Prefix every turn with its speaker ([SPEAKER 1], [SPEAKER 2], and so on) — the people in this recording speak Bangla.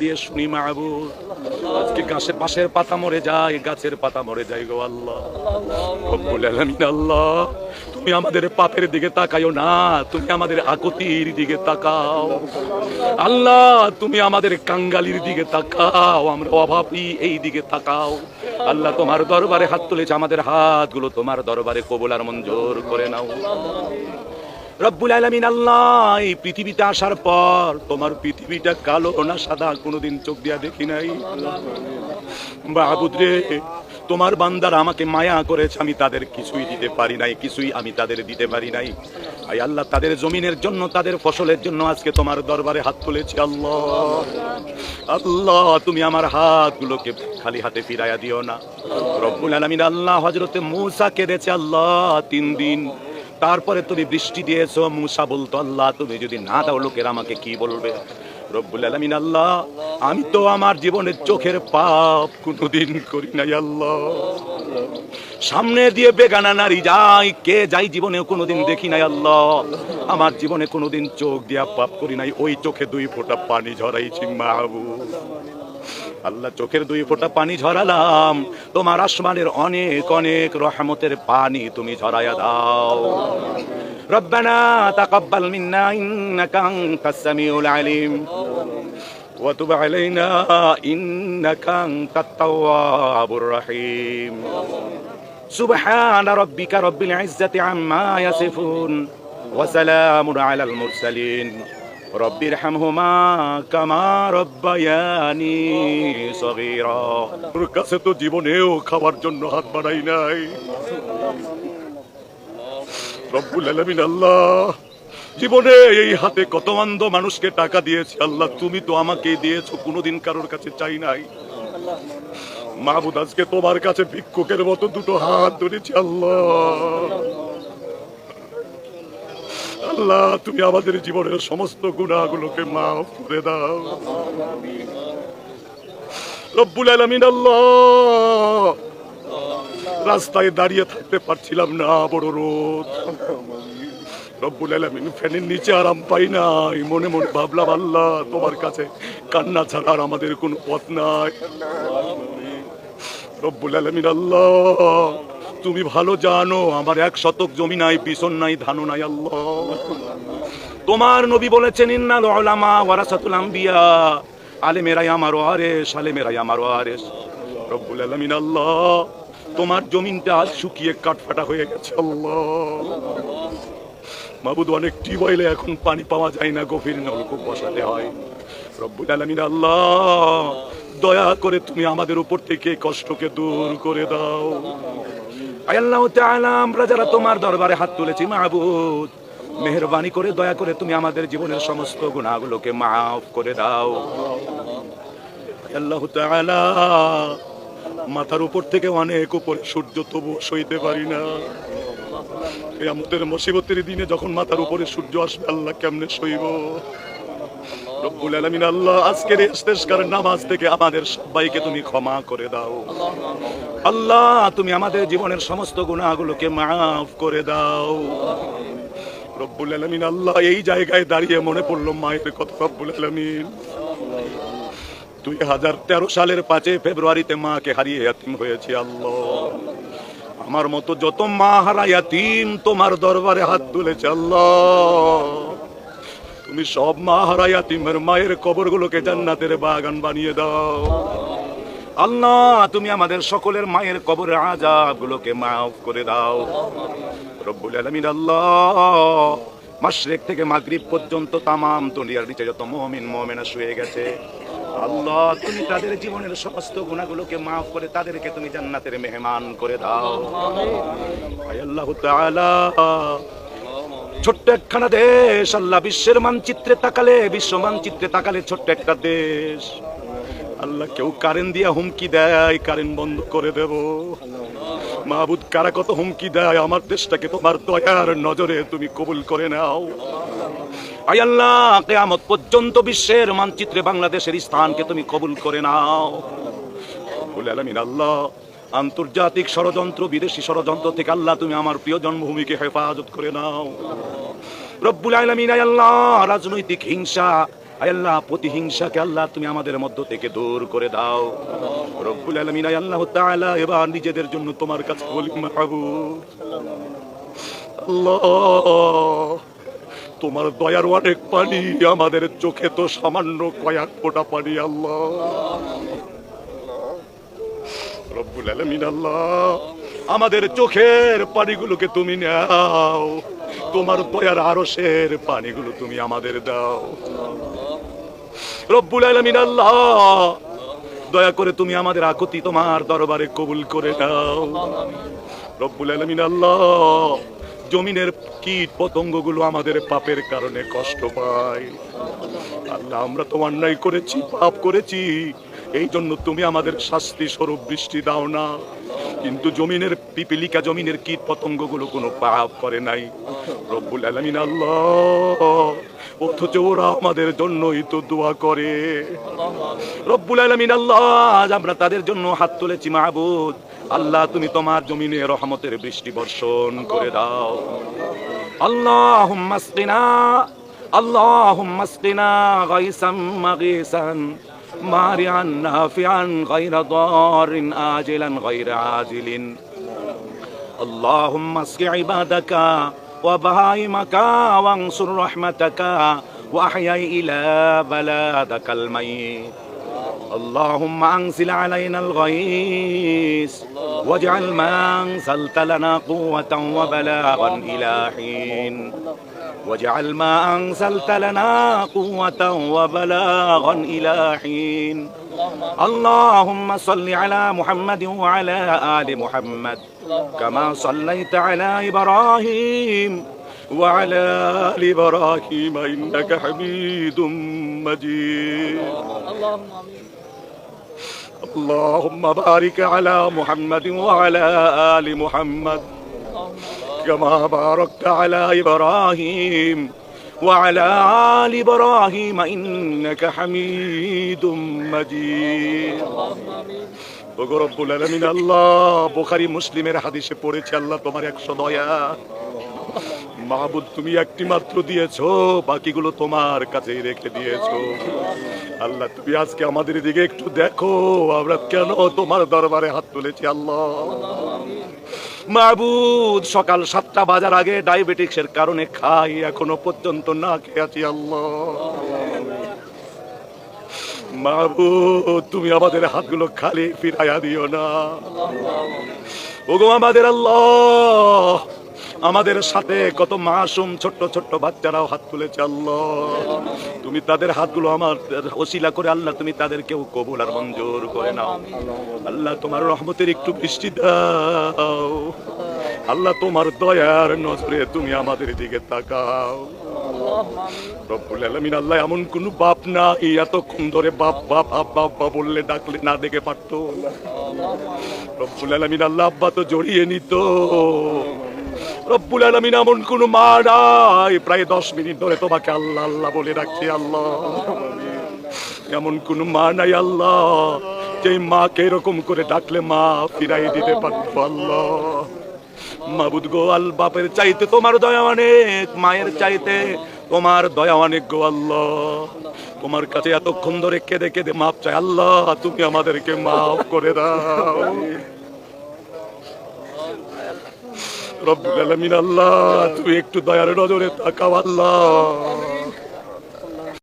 [SPEAKER 1] দিয়ে শুনি মাহবুব। আজকে গাছের পাশের পাতা মরে যায়, গাছের পাতা মরে যায় গো আল্লাহ। আল্লাহ, তুমি আমাদের পাপের দিকে তাকাইও না, তুমি আমাদের আকতির দিকে তাকাও। আল্লাহ, তুমি আমাদের কাঙ্গালির দিকে তাকাও, আমরা অভাবী এই দিকে তাকাও। আল্লাহ, তোমার দরবারে হাত তুলেছে আমাদের হাতগুলো, তোমার দরবারে কবুল আর মঞ্জুর করে নাও। রব্বুল আলামিন আল্লাহ, এই পৃথিবীতে আসার পর তোমার পৃথিবীটা কালো না সাদা কোনোদিন চোখ দিয়া দেখি নাই। বাবুদ রে, তোমার বান্দার আমাকে মায়া করেছে, আমি তাদের কিছুই দিতে পারি নাই, কিছুই আমি তাদের দিতে পারি নাই। আই আল্লাহ, তাদের জমিনের জন্য, তাদের ফসলের জন্য আজকে তোমার দরবারে হাত তুলেছি, আল্লাহ। আল্লাহ, তুমি আমার হাতগুলোকে খালি হাতে ফিরাইয়া দিও না। রব্বুল আলমিন আল্লাহ হজরতে মূসা কেঁদেছে, আল্লাহ, তিন দিন তারপরে তুমি বৃষ্টি দিয়েছ, মুসা বলতো, আল্লাহ, তুমি যদি না দাও লোকের আমাকে কি বলবে? রব্বুল আলামিন, আল্লাহ, আমি তো আমার জীবনের চোখের পাপ কোনোদিন করি নাই, আল্লাহ। সামনে দিয়ে বেগানা নারী যাই, কে যাই জীবনে কোনোদিন দেখি নাই, আল্লাহ। আমার জীবনে কোনোদিন চোখ দিয়া পাপ করি নাই, ওই চোখে দুই ফোঁটা পানি ঝরাইছি, মাহবুব। আল্লাহ চোখের দুই ফোঁটা পানি ঝরালাম তোমার আসমানের অনেক অনেক রহমতের পানি তুমি ঝরাইয়া দাও ربنا تقبل منا إنك أنت السميع العليم وتب علينا إنك أنت التواب الرحيم سبحان ربك رب العزة عما يصفون وسلام على المرسلين রব্বির হামহুমা কামা রব্বায়ানি সগীরা। তোর কাছে তো জীবনেও খাবার জন্য হাত বাড়াই নাই। রব্বুল আলামিন আল্লাহ, জীবনে এই হাতে কত অন্ধ মানুষকে টাকা দিয়েছে। আল্লাহ, তুমি তো আমাকে দিয়েছ, কোনোদিন কারোর কাছে চাই নাই। মাহবুদ আজকে তোমার কাছে ভিক্ষুকের মতো দুটো হাত ধরেছি, আল্লাহ। আল্লাহ, তুমি আমাদের জীবনের সমস্ত গুণাগুলোকে মাফ করে দাও। রব্বুল আলামিন আল্লাহ, রাস্তায় দাঁড়িয়ে থাকতে পারছিলাম না, বড় রোদ। রব্বুল আলামিন ফ্যানের নিচে আরাম পাই নাই, মনে মনে ভাবলাম, আল্লাহ, তোমার কাছে কান্না ছাড়া আর আমাদের কোনো পথ নাই। রব্বুল আলামিন আল্লাহ তুমি ভালো জানো, আমার এক শতক জমি নাই পিছন নাই, ধানও নাই, আল্লাহ। তোমার নবী বলেছেন, ইন্নাল উলামা ওয়ারাসাতুল আম্বিয়া। আলেমেরাই আমার ওয়ারেস আলেমেরাই আমার ওয়ারেস রব্বুল আলামিন, আল্লাহ, তোমার জমিনটা আজ শুকিয়ে কাঠফাটা হয়ে গেছে, আল্লাহ। মাবুদ অনেক টিউবওয়েলে এখন পানি পাওয়া যায় না, গভীর নলকূপ বসাতে হয়। আল্লাহ, দয়া করে তুমি আমাদের উপর থেকে কষ্টকে দূর করে দাও। আল্লাহ আমরা যারা তোমার দরবারে হাত তুলেছি, মাহবুদ, মেহরবানি করে, দয়া করে তুমি আমাদের জীবনের সমস্ত গুণাগুলোকে মাফ করে দাও। আল্লাহ মাথার উপর থেকে অনেক উপরে সূর্য তবু সইতে পারি না। আমাদের মুসিবতের দিনে যখন মাথার উপরে সূর্য আসবে, আল্লাহ কেমনে সইব? রব্বুল আলামিন, আল্লাহ আজকের ইস্তেস্কার নামাজ থেকে আমাদের সবাইকে তুমি ক্ষমা করে দাও। আল্লাহ, তুমি আমাদের জীবনের সমস্ত গুনাহগুলোকে মাফ করে দাও। রব্বুল আলামিন, আল্লাহ এই জায়গায় দাঁড়িয়ে মনে পড়ল মায়ের কথা, রব্বুল আলামিন। দুই হাজার তেরো সালের পাঁচে ফেব্রুয়ারিতে মাকে হারিয়ে ইয়াতিম হয়েছি আল্লাহ। আমার মতো যত মা হারা ইয়াতিম তোমার দরবারে হাত তুলেছে আল্লাহ। তুমি সব মা হারা ইয়াতিমের মায়ের কবরগুলোকে জান্নাতের বাগান বানিয়ে দাও। আল্লাহ তুমি আমাদের সকলের মায়ের কবরের আজাবগুলোকে মাফ করে দাও। রব্বুল আলামিন আল্লাহ মাশরিক থেকে মাগরিব পর্যন্ত তামাম দুনিয়ার নিচে যত মুমিন মুমিনা শুয়ে গেছে। আল্লাহ তুমি তাদের জীবনের সমস্ত গুণাগুলোকে মাফ করে তাদেরকে তুমি জান্নাতের মেহমান করে দাও। আল্লাহ তাআলা ছোট্ট একখানা দেশ, আল্লাহ বিশ্বের মানচিত্রে তাকালে, বিশ্ব মানচিত্রে তাকালে ছোট্ট একটা দেশ। আল্লাহ কেউ কারেন্ট দিয়া হুমকি দেয়, কারেন্ট বন্ধ করে দেব। মাহবুদ কারা কত হুমকি দেয়, আমার দেশটাকে তোমার দয়ার নজরে তুমি কবুল করে নাও। আই আল্লাহ, কেয়ামত পর্যন্ত বিশ্বের মানচিত্রে বাংলাদেশের স্থানকে তুমি কবুল করে নাও। বলে আলামিন আল্লাহ আন্তর্জাতিক ষড়যন্ত্র, বিদেশি ষড়যন্ত্র থেকে আল্লাহ তুমি আমার প্রিয় জন্মভূমিকে হেফাজত করে নাও। রব্বুল আলামিন আল্লাহ, রাজনৈতিক হিংসা আল্লাহ, প্রতিহিংসাকে আল্লাহ তুমি আমাদের মধ্য থেকে দূর করে দাও। রব্বুল আলামিন আল্লাহ তাআলা, এবার নিজেদের জন্য তোমার কাছে বলি তোমার দয়ার অনেক পানি, আমাদের চোখে তো সামান্য কয়েক ফোঁটা পানি, আল্লাহ। আমাদের চোখের পানিগুলোকে তুমি নাও। তোমার দয়ার আরশের পানিগুলো তুমি আমাদের দাও। রব্বুল আলামিন, আল্লাহ। দয়া করে তুমি আমাদের আকতি তোমার দরবারে কবুল করে নাও। রব্বুল আলামিন, আল্লাহ। জমিনের কীট পতঙ্গগুলো আমাদের পাপের কারণে কষ্ট পায়। আল্লাহ, আমরা তো অন্যায় করেছি, পাপ করেছি। এই জন্য তুমি আমাদের শাস্তি স্বরূপ বৃষ্টি দাও না। কিন্তু জমিনের পিপিলিকা জমিনের কীট পতঙ্গগুলো কোনো পাপ করে নাই। রব্বুল আলমিন আল্লাহ, অথচ ওরা আমাদের জন্যই তো দোয়া করে। রব্বুল আলমিন আল্লাহ, আজ আমরা তাদের জন্য হাত তুলেছি মাহবুদ। আল্লাহ, তুমি তোমার জমিনে রহমতের বৃষ্টি বর্ষণ করে দাও। আল্লাহ আল্লাহ গাইসাম মাগিসান। مارعا نافعا غير ضار آجلا غير عاجل. اللهم اسق عبادك وبهائمك وانصر رحمتك وأحيي إلى بلادك الميت. اللهم أنزل علينا الغيث واجعل ما انزلت لنا قوة وبلاغا إلى حين. واجعل ما أنزلت لنا قوة وبلاغا إلى حين. اللهم صل على محمد وعلى آل محمد كما صليت على إبراهيم وعلى آل إبراهيم إنك حميد مجيد. اللهم بارك على محمد وعلى آل محمد. كما باركت على ابراهيم وعلى ال ابراهيم انك حميد مجيد ওগো রব্বুল আলামিন আল্লাহ বুখারী মুসলিমের হাদিসে পড়েছে আল্লাহ তোমার একশো দয়া মাহবুদ তুমি একটি মাত্র দিয়েছ, বাকিগুলো তোমার কাছেই রেখে দিয়েছ। আল্লাহ, তুমি আজকে আমাদের দিকে একটু দেখো, আমরা কেন তোমার দরবারে হাত তুলেছি, আল্লাহ। মাহবুদ সকাল সাতটা বাজার আগে ডায়াবেটিক্সের কারণে খাই, এখনও পর্যন্ত না খেয়ে আছি আল্লাহ। মাহবুদ তুমি আমাদের হাতগুলো খালি ফিরাইয়া দিও না। ওগো আমাদের আল্লাহ আমাদের সাথে কত মাসুম ছোট্ট ছোট্ট বাচ্চারাও হাত তুলেছে, আল্লাহ। তুমি তাদের হাতগুলো আমার ওসিলা করে, আল্লাহ, তুমি তাদেরকেও কবুল আর মঞ্জুর করে নাও। আল্লাহ, তোমার রহমতের একটু বৃষ্টি দাও। আল্লাহ, তোমার দয়ার নজরে তুমি আমাদের দিকে তাকাও। রব্বুল আলামিন, আল্লাহ, এমন কোন বাপ না এই এতক্ষণ ধরে বাপ বাপ, আব্বা আব্বা বললে ডাকলে না দেখে পারতো। রব্বুল আলামিন, আল্লাহ, আব্বা তো জড়িয়ে নিত। রব্বুল আলামিন এমন কোন মা নাই। প্রায় দশ মিনিট ধরে তোমাকে আল্লাহ আল্লাহ বলে রাখছি আল্লাহ। এমন কোন মা নাই, আল্লাহ। যে মাকে এরকম করে ডাকলে মা ফিরাই দিতে পারতো, আল্লাহ। মাবুদ গো, আল বাপের চাইতে তোমার দয়া অনেক, মায়ের চাইতে তোমার দয়া অনেক গো, আল্লাহ। তোমার কাছে এতক্ষণ ধরে কেঁদে কেঁদে মাপ চাই, আল্লাহ, তুমি আমাদেরকে মাফ করে দাও। রব্বুল আলামিন আল্লাহ তুমি একটু দয়ার নজরে তাকাও আল্লাহ।